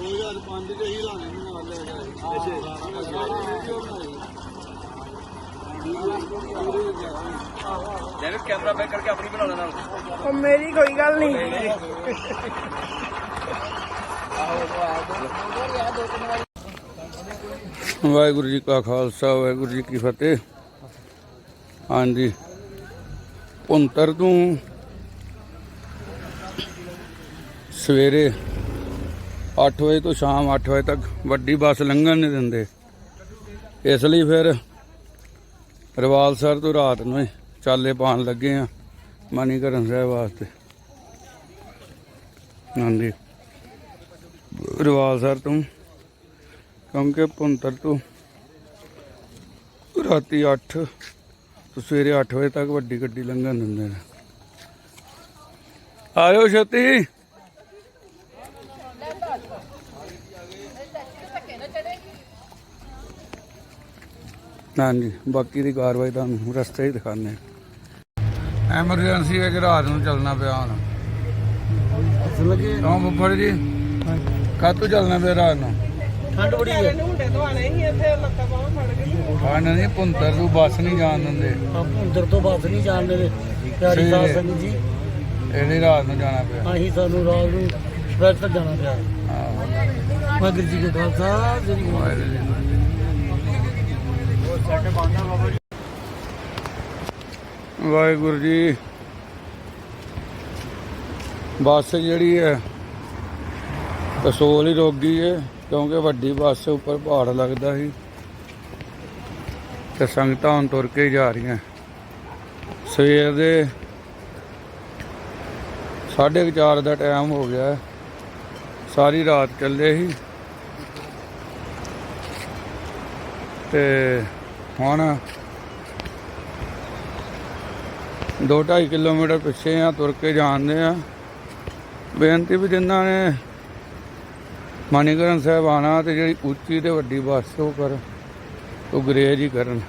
2005 ਚ ਹੀ ਲਾਣੇ ਨੂੰ ਨਾਲ ਲੈ ਗਿਆ ਜੈਨ ਕੈਮਰਾ ਬੈਕ ਕਰਕੇ ਆਪਣੀ ਬਣਾ ਲੈਣਾ ਉਹ ਮੇਰੀ ਕੋਈ ਗੱਲ ਨਹੀਂ। ਵਾਹਿਗੁਰੂ ਜੀ ਕਾ ਖਾਲਸਾ ਵਾਹਿਗੁਰੂ ਜੀ ਕੀ ਫਤਿਹ। ਹਾਂਜੀ। ਪੁੰਤਰ ਤੋਂ ਸਵੇਰੇ 8 ਵਜੇ ਤੋਂ ਸ਼ਾਮ 8 ਵਜੇ ਤੱਕ ਵੱਡੀ ਬੱਸ ਲੰਘਣ ਨਹੀਂ ਦਿੰਦੇ। ਇਸ ਲਈ ਫਿਰ ਰਵਾਲਸਰ ਤੋਂ ਰਾਤ ਨੂੰ ਚਾਲੇ ਪਾਣ ਲੱਗੇ ਆ ਮਨੀਕਰਨ ਸਾਹਿਬ ਵਾਸਤੇ। ਹਾਂਜੀ। ਰਵਾਲਸਰ ਤੋਂ, ਕਿਉਂਕਿ ਪੁੰਤਰ ਤੋਂ ਰਾਤੀ 8 ਤੋਂ ਸਵੇਰੇ 8 ਵਜੇ ਤੱਕ ਵੱਡੀ ਗੱਡੀ ਲੰਘਣ ਦਿੰਦੇ ਨੇ। ਆਇਓ ਛੇਤੀ। ਹਾਂਜੀ ਬਾਕੀ ਦੀ ਕਾਰਵਾਈ ਤੁਹਾਨੂੰ ਰਸਤੇ ਹੀ। ਦਿਖਾਣੇ ਐਮਰਜੈਂਸੀ ਹੈ ਕਿ ਰਾਤ ਨੂੰ ਚੱਲਣਾ ਪਿਆ ਹੁਣ? ਲੱਗੇ ਕਿਉਂ ਬੱਬਰ ਜੀ? ਕਾਤੋਂ ਚੱਲਣਾ ਪਿਆ ਰਾਤ ਨੂੰ? ਠੰਡ ਬੜੀ ਹੈ। ਹੁੰਡੇ ਤੋਂ ਆਣੇ ਸੀ ਇੱਥੇ ਲੱਤਾਂ ਬਾਹਾਂ ਫੜ ਗਈ ਖਾਣ ਨਹੀਂ ਪੁੰਤਰ ਤੋਂ ਬੱਸ ਨਹੀਂ ਜਾਣ ਦਿੰਦੇ। ਉਧਰ ਤੋਂ ਬੱਸ ਨਹੀਂ ਜਾਣਦੇ ਦੇ ਪਿਆਰੀ ਸਾਧ ਸੰਗਤ ਜੀ। ਇਹਦੀ ਰਾਤ ਨੂੰ ਜਾਣਾ ਪਿਆ। ਅਸੀਂ ਸਾਨੂੰ ਰਾਤ ਨੂੰ ਸਵੇਰ ਤੱਕ ਜਾਣਾ ਪਿਆ। ਵਾਹਿਗੁਰੂ ਜੀ ਕਾ ਖਾਲਸਾ ਸ੍ਰੀ ਵਾਹਿਗੁਰੂ ਜੀ। ਬੱਸ ਜਿਹੜੀ ਹੈ ਕਸੋਲ ਹੀ ਰੁਕ ਗਈ ਹੈ, ਕਿਉਂਕਿ ਵੱਡੀ ਬੱਸ ਉੱਪਰ ਪਹਾੜ ਲੱਗਦਾ ਸੀ ਤੇ ਸੰਗਤਾਂ ਹੁਣ ਤੁਰ ਕੇ ਹੀ ਜਾ ਰਹੀਆਂ। ਸਵੇਰ ਦੇ 4:30 ਦਾ ਟਾਈਮ ਹੋ ਗਿਆ ਸਾਰੀ ਰਾਤ ਚੱਲੇ ਸੀ। ਤੇ ਹੁਣ 2.5 ਕਿਲੋਮੀਟਰ ਪਿੱਛੇ ਆ, ਤੁਰ ਕੇ ਜਾਂਦੇ ਆ। ਬੇਨਤੀ ਵੀ ਜਿਨ੍ਹਾਂ ਨੇ ਮਨੀਕਰਨ ਸਾਹਿਬ ਆਣਾ ਤੇ ਜਿਹੜੀ ਉੱਚੀ ਤੇ ਵੱਡੀ ਬੱਸ ਉਹ ਕਰ, ਉਹ ਗਰੇਜ ਹੀ ਕਰਨ।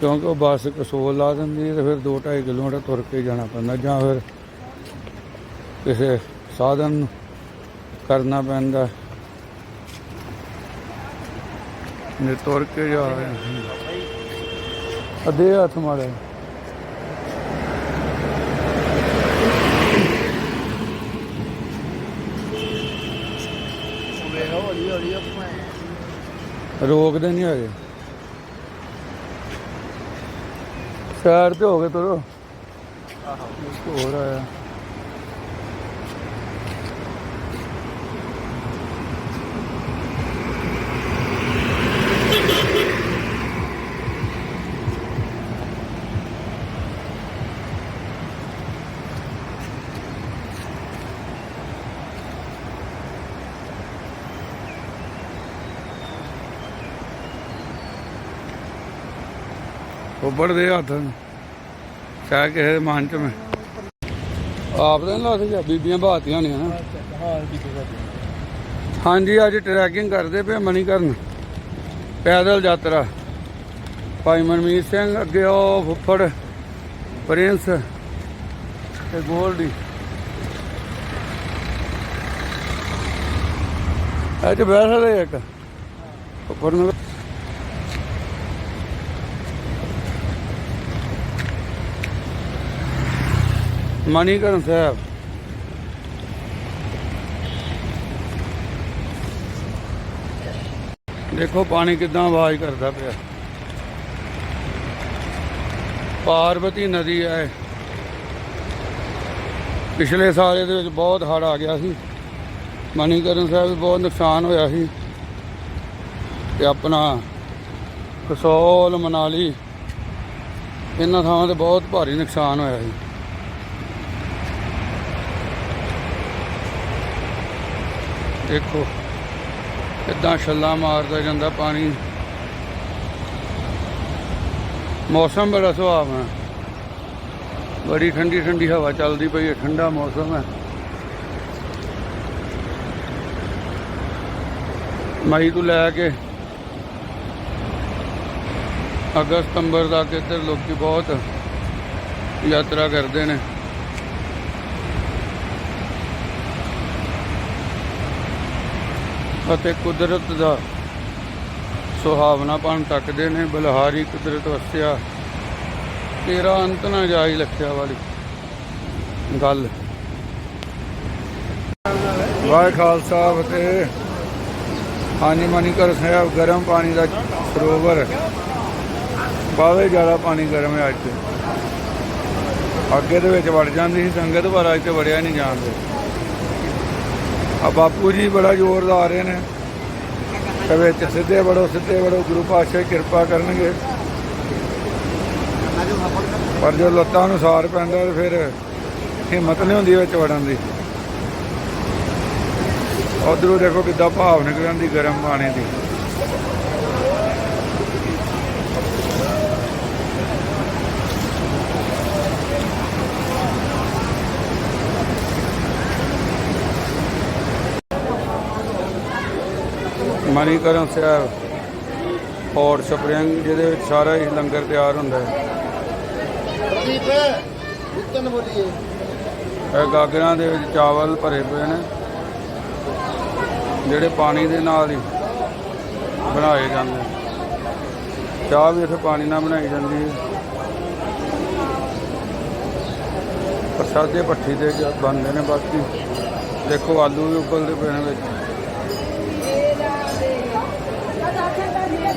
ਕਿਉਂਕਿ ਉਹ ਬੱਸ ਕਸੋਲ ਲਾ ਦਿੰਦੀ ਹੈ ਤੇ ਫਿਰ 2.5 ਕਿਲੋਮੀਟਰ ਤੁਰ ਕੇ ਜਾਣਾ ਪੈਂਦਾ ਜਾਂ ਫਿਰ ਕਿਸੇ ਸਾਧਨ ਨੂੰ ਕਰਨਾ ਪੈਂਦਾ। ਨੇ ਤੁਰ ਕੇ ਜਾ ਰਹੇ ਅਦੇ ਹੱਥ ਮਾਰੇ। ਰੋਕਦੇ ਨਹੀਂ ਹੈਗੇ। ਸਾਈਡ ਤੇ ਹੋ ਗਏ ਤੁਰੋ। ਹੋਰ ਆਇਆ। ਉੱਪਰ ਦੇ ਹੱਥ। ਸ਼ਾਇਦ ਕਿਸੇ ਦੇ ਮਨ ਚ ਮੈਂ। ਆਪ ਤਾਂ ਨੀ ਲਾ ਬੀਬੀਆਂ ਬਾਤੀਆਂ ਨੇ। ਹਾਂ ਹਾਂਜੀ, ਅੱਜ ਟਰੈਕਿੰਗ ਕਰਦੇ ਪਏ ਮਣੀਕਰਨ ਪੈਦਲ ਯਾਤਰਾ। ਭਾਈ ਮਨਮੀਤ ਸਿੰਘ, ਅੱਗੇ ਉਹ ਫੁੱਫੜ, ਪ੍ਰਿੰਸ ਤੇ ਗੋਲਡੀ। ਅੱਜ ਬੈਠ ਰਹੇ ਇੱਕ। ਉੱਪਰ ਨੂੰ ਮਨੀਕਰਨ ਸਾਹਿਬ। ਦੇਖੋ ਪਾਣੀ ਕਿਦਾਂ ਆਵਾਜ਼ ਕਰਦਾ ਪਿਆ। ਪਾਰਵਤੀ ਨਦੀ ਹੈ। ਪਿਛਲੇ ਸਾਲ ਇਹਦੇ ਵਿੱਚ ਬਹੁਤ ਹੜ੍ਹ ਆ ਗਿਆ ਸੀ। ਮਨੀਕਰਨ ਸਾਹਿਬ ਵੀ ਬਹੁਤ ਨੁਕਸਾਨ ਹੋਇਆ ਸੀ। ਤੇ ਆਪਣਾ ਕਸੌਲ, ਮਨਾਲੀ, ਇਹਨਾਂ ਥਾਵਾਂ ਤੇ ਬਹੁਤ ਭਾਰੀ ਨੁਕਸਾਨ ਹੋਇਆ ਸੀ। ਦੇਖੋ, ਕਿੱਦਾਂ ਛੱਲਾ ਮਾਰਦਾ ਜਾਂਦਾ ਪਾਣੀ। ਮੌਸਮ ਬੜਾ ਸੁਹਾਵਣਾ ਬੜੀ ਠੰਡੀ ਠੰਡੀ ਹਵਾ ਚੱਲਦੀ ਪਈ ਹੈ, ਠੰਡਾ ਮੌਸਮ ਹੈ। ਮਈ ਤੋਂ ਲੈ ਕੇ ਅਗਸਤ, ਸਤੰਬਰ ਤੱਕ ਇੱਧਰ ਲੋਕੀ ਬਹੁਤ ਯਾਤਰਾ ਕਰਦੇ ਨੇ। ਅਤੇ ਕੁਦਰਤ ਦਾ ਸੁਹਾਵਨਾਪਣ ਤੱਕਦੇ ਨੇ। ਬਲਹਾਰੀ ਕੁਦਰਤ ਵਸਿਆ, ਤੇਰਾ ਅੰਤ ਨਾ ਜਾਈ ਲਖਿਆ ਵਾਲੀ ਗੱਲ। ਵਾਹਿ ਖਾਲਸਾ, ਫਤਿਹ। ਹਾਂਜੀ ਮਨੀਕਰ ਸਾਹਿਬ, ਗਰਮ ਪਾਣੀ ਦਾ ਸਰੋਵਰ। ਬਾਵੇ ਜ਼ਿਆਦਾ ਪਾਣੀ ਗਰਮ ਹੈ ਅੱਜ। ਤੇ ਅੱਗੇ ਦੇ ਵਿੱਚ ਵੜ ਜਾਂਦੀ ਸੀ, ਸੰਗਤ, ਪਰ ਅੱਜ ਤੇ ਵੜਿਆ ਨਹੀਂ ਜਾਂਦੇ ਆ ਬਾਪੂ ਜੀ ਬੜਾ ਜ਼ੋਰਦਾਰ ਰਹੇ ਨੇ ਤੇ ਵਿੱਚ ਸਿੱਧੇ ਵੜੋ ਸਿੱਧੇ ਵੜੋ, ਗੁਰੂ ਪਾਤਸ਼ਾਹ ਕਿਰਪਾ ਕਰਨਗੇ। ਪਰ ਜੋ ਲੱਤਾਂ ਨੂੰ ਸਾਰ ਪੈਂਦਾ ਤੇ ਫਿਰ ਹਿੰਮਤ ਨਹੀਂ ਹੁੰਦੀ ਵਿੱਚ ਵੜਨ ਦੀ। ਉਧਰੋਂ ਦੇਖੋ ਕਿੱਦਾਂ ਭਾਵ ਨਿਕਲਣ ਦੀ ਗਰਮ ਪਾਣੀ ਦੀ। ਮਨੀਕਰਨ ਸਾਹਿਬ ਹੌਟ ਸਪਰਿੰਗ ਜਿਹਦੇ ਵਿੱਚ ਸਾਰਾ ਹੀ ਲੰਗਰ ਤਿਆਰ ਹੁੰਦਾ ਹੈ। ਠੀਕ ਉਤਨ ਬੋਲੀਏ। ਇਹ ਗਾਗਰਾਂ ਦੇ ਵਿੱਚ ਚਾਵਲ ਭਰੇ ਪਏ ਨੇ। ਜਿਹੜੇ ਪਾਣੀ ਦੇ ਨਾਲ ਹੀ ਬਣਾਏ ਜਾਂਦੇ ਨੇ। ਚਾਹ ਵੀ ਇੱਥੇ ਪਾਣੀ ਨਾਲ ਬਣਾਈ ਜਾਂਦੀ ਹੈ। ਪ੍ਰਸਾਦੇ ਭੱਠੀ ਤੇ ਜ- ਬਣਦੇ ਨੇ ਬਾਕੀ। ਦੇਖੋ ਆਲੂ ਵੀ ਉਬਲਦੇ ਪਏ ਨੇ ਵਿੱਚ।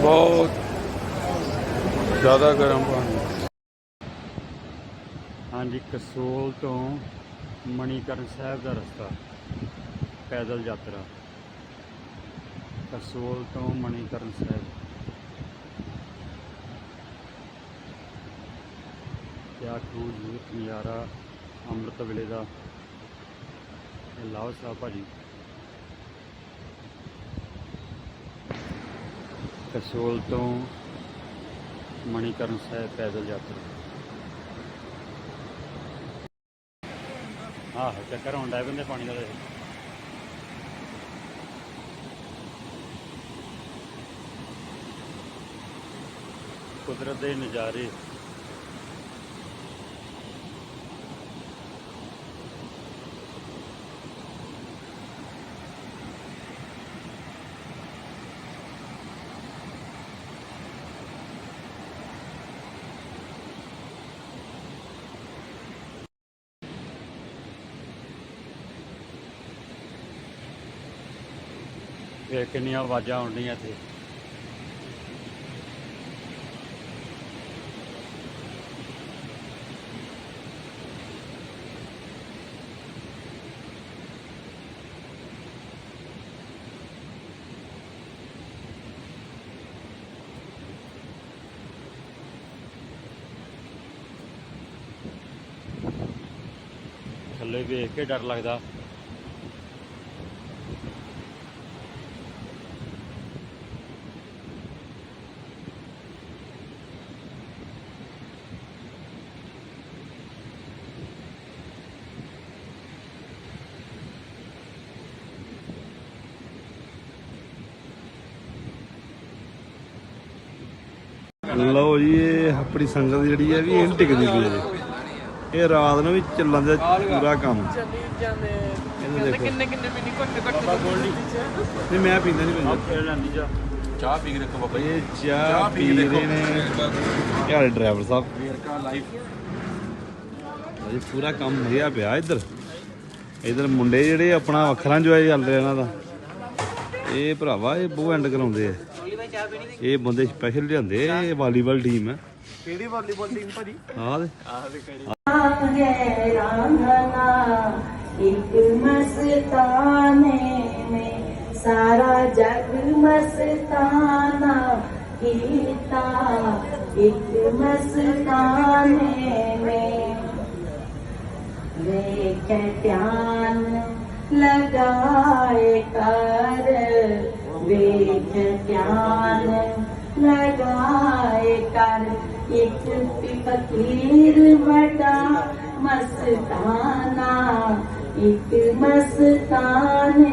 ਬਹੁਤ ਜ਼ਿਆਦਾ ਗਰਮ ਪਾਣੀ। ਹਾਂਜੀ, ਕਸੋਲ ਤੋਂ ਮਣੀਕਰਨ ਸਾਹਿਬ ਦਾ ਰਸਤਾ, ਪੈਦਲ ਯਾਤਰਾ। ਕਸੋਲ ਤੋਂ ਮਣੀਕਰਨ ਸਾਹਿਬ। ਕਿਆ ਖੂਬਸੂਰਤ ਨਜ਼ਾਰਾ ਅੰਮ੍ਰਿਤ ਵੇਲੇ ਦਾ। ਲਾਓ ਸਾਹਿਬ ਭਾਜੀ। ਕਸੋਲ ਤੋਂ ਮਣੀਕਰਨ ਸਾਹਿਬ ਪੈਦਲ ਯਾਤਰਾ। ਆਹੋ, ਚੱਕਰ ਹੁੰਦਾ ਬੰਦੇ ਪਾਣੀ ਦਾ ਕੁਦਰਤ ਦੇ ਨਜ਼ਾਰੇ। ਇਹ ਕਿੰਨੀਆਂ ਆਵਾਜ਼ਾਂ ਆਉਂਦੀਆਂ ਇੱਥੇ। ਥੱਲੇ ਵੇਖ ਕੇ ਡਰ ਲੱਗਦਾ। ਲਓ ਜੀ ਇਹ ਆਪਣੀ ਸੰਗਤ ਜਿਹੜੀ ਹੈ ਵੀ ਇਹ ਨੀ ਟਿਕਦੀ ਪਈ ਅਜੇ ਇਹ ਰਾਤ ਨੂੰ ਵੀ ਚੱਲਣ ਦਾ ਪੂਰਾ ਕੰਮ। ਚੱਲੀ ਜਾਂਦੇ ਇਹਨੂੰ ਦੇਖੋ। ਕਿੰਨੇ ਕਿੰਨੇ ਮਿੰਨੀ ਘੱਟ ਘੱਟ ਨਹੀਂ ਮੈਂ ਪੀਂਦਾ ਨਹੀਂ ਲੈਂਦੀ ਜਾ ਚਾਹ ਪੀ ਕੇ ਦੇਖੋ ਬਾਬਾ ਇਹ ਚਾਹ ਪੀ ਰਹੇ ਨੇ ਯਾਰ ਡਰਾਈਵਰ ਸਾਹਿਬ। ਵੇਰਕਾ ਅਜੇ ਪੂਰਾ ਕੰਮ ਵਧੀਆ ਪਿਆ ਇੱਧਰ। ਇੱਧਰ ਮੁੰਡੇ ਜਿਹੜੇ ਆਪਣਾ ਵੱਖਰਾ ਇੰਜੋਏ ਚੱਲ ਰਿਹਾ ਇਹਨਾਂ ਦਾ। ਇਹ ਭਰਾਵਾ ਇਹ ਬਹੁਤ ਐਂਡ ਕਰਾਉਂਦੇ ਆ। ਇਹ ਬੰਦੇ ਸਪੈਸ਼ਲ ਲਿਆਂਦੇ ਇਹ ਵਾਲੀਬਾਲ ਟੀਮ ਹੈ। ਕਿਹੜੀ ਵਾਲੀਬਾਲ ਟੀਮ ਭਾਜੀ? ਆਹ ਦੇ। ਆਹ ਦੇ ਕਿਹੜੀ? ਹੈ ਰਾਂਝਨਾ ਇੱਕ ਮਸਤਾਨੇ ਮੇ ਸਾਰਾ ਜਗ ਮਸਤਾਨਾ ਕੀਤਾ। ਇੱਕ ਮਸਤਾਨੇ ਮੇ ਦੇਖ ਧਿਆਨ ਲਗਾਏ ਕਰ ਵੇ ਧਿਆਨ ਲਗਾਏ ਕਰ ਇੱਕ ਫਕੀਰ ਵਡਾ ਮਸਤਾਨਾ, ਇੱਕ ਮਸਤਾਨੇ।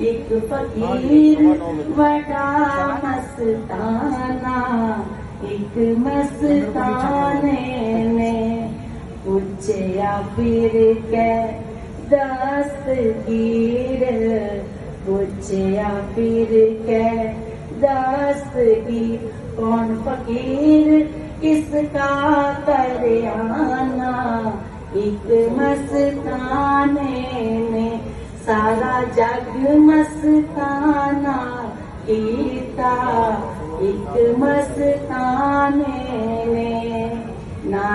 ਇੱਕ ਫਕੀਰ ਵਡਾ ਮਸਤਾਨਾ, ਇੱਕ ਮਸਤਾਨੇ ਨੇ। ਪੁੱਛਿਆ ਫਿਰ ਕੇ ਦਸਗੀਰ ਪੁੱਛਿਆ, ਫਿਰ ਕੇ ਦਸਤਗੀਰ ਕੌਣ ਫਕੀਰ? ਕਿਸਕਾ ਕਰਿਆਨਾ ਇੱਕ ਮਸਤਾਨੇ ਨੇ ਸਾਰਾ ਜਗ ਮਸਤਾਨਾ ਕੀਤਾ। ਇੱਕ ਮਸਤਾਨੇ ਨੇ ਨਾ